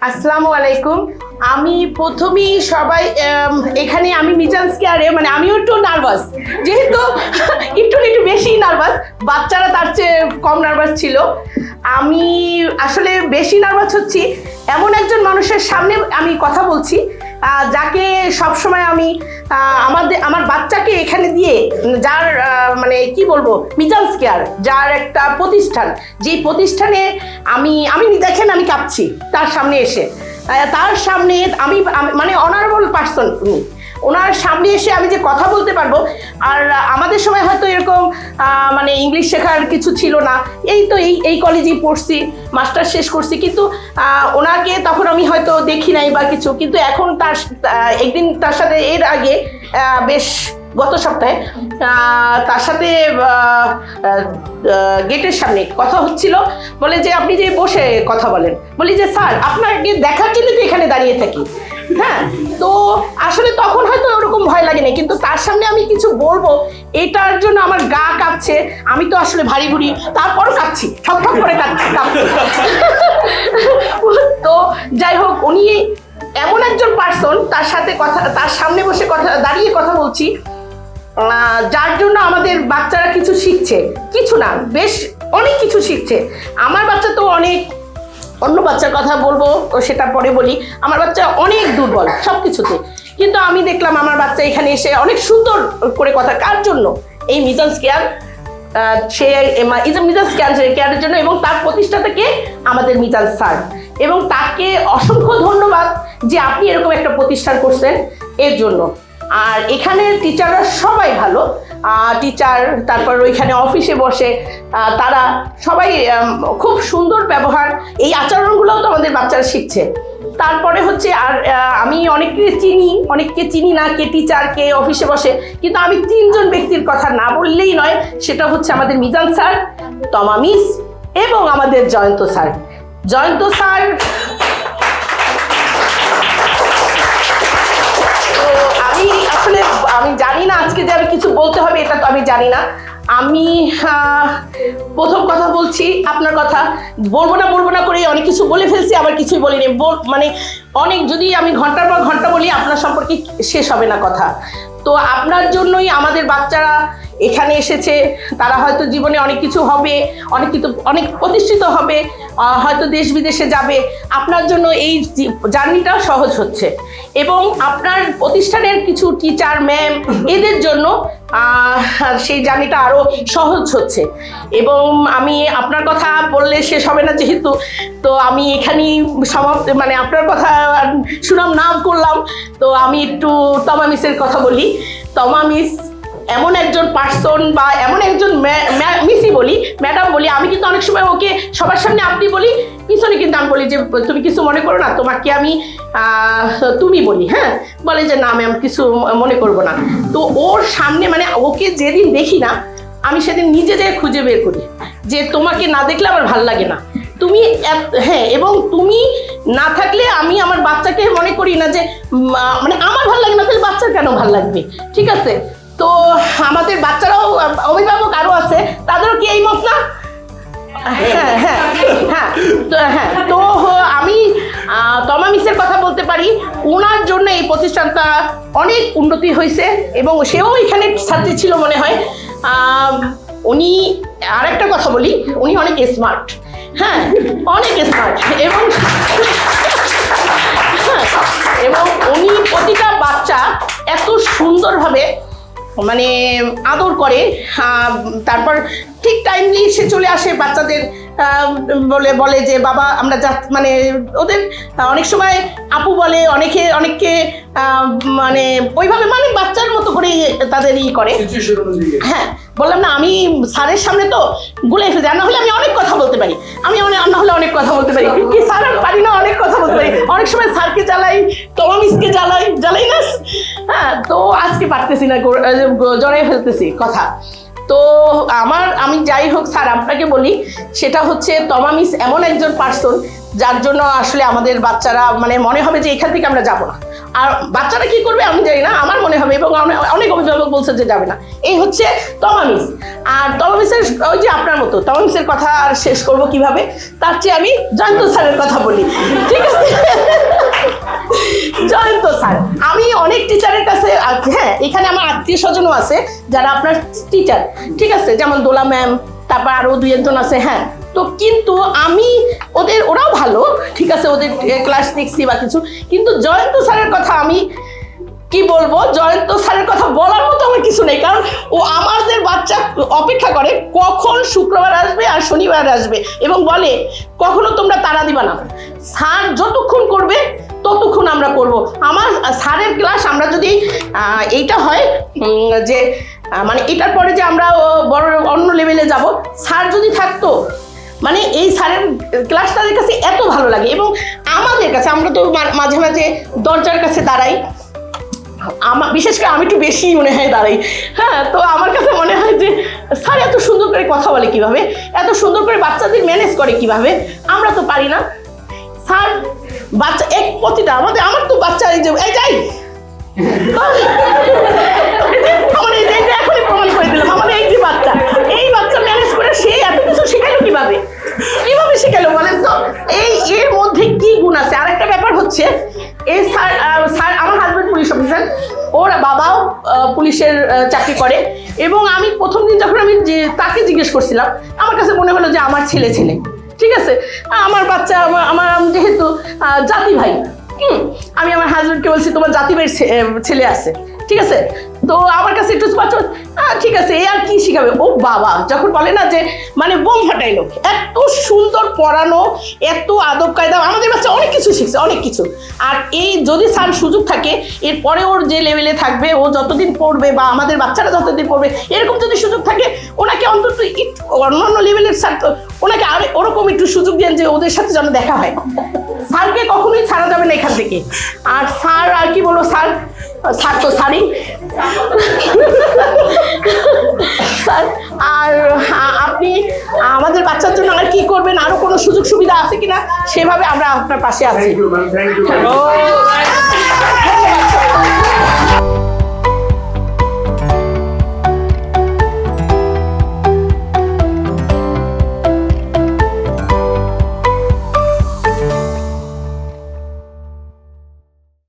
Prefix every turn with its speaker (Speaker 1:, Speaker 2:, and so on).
Speaker 1: আসসালামু আলাইকুম। আমি প্রথমেই সবাই এখানে আমি মিজান স্কেয়ারে মানে আমিও একটু নার্ভাস যেহেতু একটু একটু বেশি নার্ভাস বাচ্চারা তার চেয়ে কম নার্ভাস ছিল। আমি আসলে বেশি নার্ভাস হচ্ছি। এমন একজন মানুষের সামনে আমি কথা বলছি যাকে সবসময় আমি আমাদের আমার বাচ্চাকে এখানে দিয়ে যার মানে কি বলব মিজান্স কেয়ার যার একটা প্রতিষ্ঠান। যে প্রতিষ্ঠানে আমি আমি দেখেন আমি কাঁপছি, তার সামনে এসে। তার সামনে আমি মানে অনারেবল পার্সন উনি। ওনার সামনে এসে আমি যে কথা বলতে পারব, আর আমাদের সময় হয়তো এরকম মানে ইংলিশ শেখার কিছু ছিল না। এই তো এই এই কলেজেই পড়ছি মাস্টার শেষ করছি, কিন্তু ওনাকে তখন আমি হয়তো দেখি নাই বা কিছু, কিন্তু এখন তার একদিন তার সাথে এর আগে বেশ গত সপ্তাহে তার সাথে গেটের সামনে কথা হচ্ছিল, বলে যে আপনি যে বসে কথা বলেন, বলি যে স্যার, আপনাকে দেখার জন্য তো এখানে দাঁড়িয়ে থাকি। হ্যাঁ তো আসলে তখন হয়তো ওরকম ভয় লাগে না কিন্তু তার সামনে আমি কিছু বলব, এটার জন্য আমার গা কাঁপছে, আমি তো আসলে ভারী ভুড়ি, তারপরও কাঁপছি, ঠক ঠক করে কাঁপছি তো যাই হোক, উনি এমন একজন পার্সন তার সাথে কথা, তার সামনে বসে কথা, দাঁড়িয়ে কথা বলছি যার জন্য আমাদের বাচ্চারা কিছু শিখছে, কিছু না, বেশ অনেক কিছু শিখছে। আমার বাচ্চা তো অনেক অন্য বাচ্চার কথা বলব সেটা পরে বলি। আমার বাচ্চা অনেক দুর্বল সব কিছুতে কিন্তু আমি দেখলাম আমার বাচ্চা এখানে এসে অনেক সুন্দর করে কথা, কার জন্য? এই মিজান স্কেয়ার সে ইজ মিজান স্ক্যান কেয়ারের জন্য এবং তার প্রতিষ্ঠাতাকে আমাদের মিজান স্যার। এবং তাকে অসংখ্য ধন্যবাদ যে আপনি এরকম একটা প্রতিষ্ঠান করছেন এর জন্য। আর এখানে টিচাররা সবাই ভালো টিচার তারপর ওইখানে অফিসে বসে তারা সবাই খুব সুন্দর ব্যবহার। এই আচরণগুলোও তো আমাদের বাচ্চারা শিখছে। তারপরে হচ্ছে আর আমি অনেককে চিনি অনেককে চিনি না কে টিচার কে অফিসে বসে, কিন্তু আমি তিনজন ব্যক্তির কথা না বললেই নয়, সেটা হচ্ছে আমাদের মিজান স্যার, তমা মিস এবং আমাদের জয়ন্ত স্যার। জয়ন্ত স্যার আমি আসলে, আমি জানি না আজকে যে আমি কিছু আমি জানি না। আমি প্রথম কথা বলছি আপনার কথা। বলব না বলব না করে অনেক কিছু বলে ফেলছি, আবার কিছুই বলিনি। বল- মানে অনেক, যদি আমি ঘণ্টার পর ঘণ্টা বলি, আপনার সম্পর্কে শেষ হবে না কথা। তো আপনার জন্যই আমাদের বাচ্চারা এখানে এসেছে, তারা হয়তো জীবনে অনেক কিছু হবে, অনেক কিছু, অনেক প্রতিষ্ঠিত হবে হয়তো দেশ বিদেশে যাবে। আপনার জন্য এই জার্নিটা সহজ হচ্ছে। এবং আপনার প্রতিষ্ঠানের কিছু টিচার ম্যাম এদের জন্য সেই জার্নিটা আরও সহজ হচ্ছে। এবং আমি আপনার কথা বললে শেষ হবে না যেহেতু, তো আমি এখানেই সমাপ্ত মানে আপনার কথা সুনাম নাম করলাম। তো আমি একটু তমা মিসের কথা বলি। তমা মিস এমন একজন পার্সন বা এমন একজন ম্যা- বলি ম্যাডাম বলি, আমি কিন্তু অনেক সময় ওকে সবার সামনে আপনি বলি, পিছনে কিন্তু আমি বলি যে, তুমি কিছু মনে করো না, তোমাকে আমি তুমি বলি হ্যাঁ? বলে যে, না ম্যাম কিছু মনে করব না। তো ওর সামনে মানে ওকে যেদিন দেখি না, আমি সেদিন নিজে যেয়ে খুঁজে বের করি যে, তোমাকে না দেখলে আমার ভালো লাগে না। তুমি হ্যাঁ এবং তুমি না থাকলে আমি আমার বাচ্চাকে মনে করি না যে মানে আমার ভালো লাগে না, তাহলে বাচ্চার কেন ভালো লাগবে? ঠিক আছে? তো আমাদের বাচ্চারাও অভিভাবক আরও আছে তাদেরও কি এই মত না? হ্যাঁ হ্যাঁ হ্যাঁ তো হ্যাঁ তো আমি তমা মিসের কথা বলতে পারি। ওনার জন্য এই প্রতিষ্ঠানটা অনেক উন্নতি হয়েছে এবং সেও এখানে ছাত্রী ছিল মনে হয়। উনি আরেকটা কথা বলি উনি অনেক স্মার্ট হ্যাঁ অনেক স্মার্ট এবং হ্যাঁ, এবং উনি প্রতিটা বাচ্চা এত সুন্দরভাবে মানে আদর করে তারপর ঠিক টাইমলি সে চলে আসে বাচ্চাদের বলে বলে যে বাবা আমরা যা মানে ওদের অনেক সময় আপু বলে অনেকে অনেককে মানে ওইভাবে মানে বাচ্চার মতো করে তাদের ই করে। হ্যাঁ বললাম না আমি স্যারের সামনে তো গুলে আর না হলে আমি অনেক কথা বলতে পারি। আমি অনেক না হলে অনেক কথা বলতে পারি। কি স্যার পারি না। অনেক সময় স্যারকে জ্বালাই তোমার মিসকে জ্বালাই জ্বালাই না হ্যাঁ তো আজকে পারতেছি না জড়াই ফেলতেছি, কথা। তো আমার, আমি যাই হোক, স্যার, আপনাকে বলি, সেটা হচ্ছে তমা মিস এমন একজন পার্সন যার জন্য আসলে আমাদের বাচ্চারা মানে মনে হবে যে এখান থেকে আমরা যাব না। আর বাচ্চারা কি করবে আমি জানি না, আমার মনে হবে, এবং অনেক অভিভাবক বলছে যে যাবে না। এই হচ্ছে তমামিস আর তমামিসের ওই যে আপনার মতো তমামিসের কথা আর শেষ করব কীভাবে? তার চেয়ে আমি জয়ন্ত স্যারের কথা বলি। ঠিক আছে? জয়ন্ত স্যার, আমি অনেক টিচারের কাছে হ্যাঁ এখানে আমার আত্মীয় স্বজনও আছে যারা আপনার টিচার ঠিক আছে? যেমন দোলা ম্যাম তারপর আরও দুই একজন আছে হ্যাঁ। তো কিন্তু আমি ওদের, ওরাও ভালো, ঠিক আছে, ওদের ক্লাস দেখছি বা কিছু। কিন্তু জয়ন্ত স্যারের কথা আমি কি বলব? জয়ন্ত স্যারের কথা বলার মতো আমার কিছু নেই। কারণ ও আমাদের বাচ্চা অপেক্ষা করে কখন শুক্রবার আসবে আর শনিবার আসবে এবং বলে, কখনো তোমরা তাড়া দিবা না। স্যার যতক্ষণ করবে, ততক্ষণ আমরা করব। আমার স্যারের ক্লাস আমরা যদি এইটা হয় যে মানে এটার পরে যে আমরা বড়, অন্য লেভেলে যাব, স্যার যদি থাকতো মানে এই স্যারের ক্লাস তাদের কাছে এত ভালো লাগে এবং আমাদের কাছে আমরা তো মাঝে মাঝে দরজার কাছে দাঁড়াই। আমার বিশেষ করে আমি একটু বেশি মনে হয় দাঁড়াই। হ্যাঁ তো আমার কাছে মনে হয় যে স্যার এত সুন্দর করে কথা বলে কীভাবে? এত সুন্দর করে বাচ্চাদের ম্যানেজ করে কীভাবে? আমরা তো পারি না। স্যার বাচ্চা এক প্রতিটা আমাদের আমার তো বাচ্চা এই যে এই যাই। আমার এই যে এখনই প্রমাণ করে দিলাম। এই যে পুলিশের চাকরি করে। এবং আমি প্রথম দিন যখন আমি যে, তাকে জিজ্ঞেস করছিলাম, আমার কাছে মনে হলো যে আমার ছেলে ছেলে। ঠিক আছে? আমার বাচ্চা, আমার আমার যেহেতু জাতি ভাই, হুম, আমি আমার হাজব্যান্ডকে বলছি, তোমার জাতি ভাইয়ের ছেলে আছে। ঠিক আছে? তো আমার কাছে একটু ঠিক আছে, এ আর কি শিখাবে? ও বাবা, যখন বলে না যে মানে বোম ফাটাইলো, এত সুন্দর পড়ানো, এত আদব কায়দা, আমাদের বাচ্চা অনেক কিছু শিখছে, অনেক কিছু। আর এই যদি স্যার সুযোগ থাকে, এরপরে ওর যে লেভেলে থাকবে, ও যতদিন পড়বে বা আমাদের বাচ্চারা যতদিন পড়বে, এরকম যদি সুযোগ থাকে, ওনাকে অন্তত একটু অন্যান্য লেভেলের স্যার, ওনাকে আর ওরকম একটু সুযোগ দেন যে ওদের সাথে যেন দেখা হয়। স্যারকে কখনোই ছাড়া যাবে না এখান থেকে। আর স্যার আর কি বলব, স্যার স্যার তো স্যারই। স্যার আর আপনি আমাদের বাচ্চার জন্য আর কি করবেন? আরও কোনো সুযোগ সুবিধা আছে কিনা? সেভাবে আমরা আপনার পাশে আছি।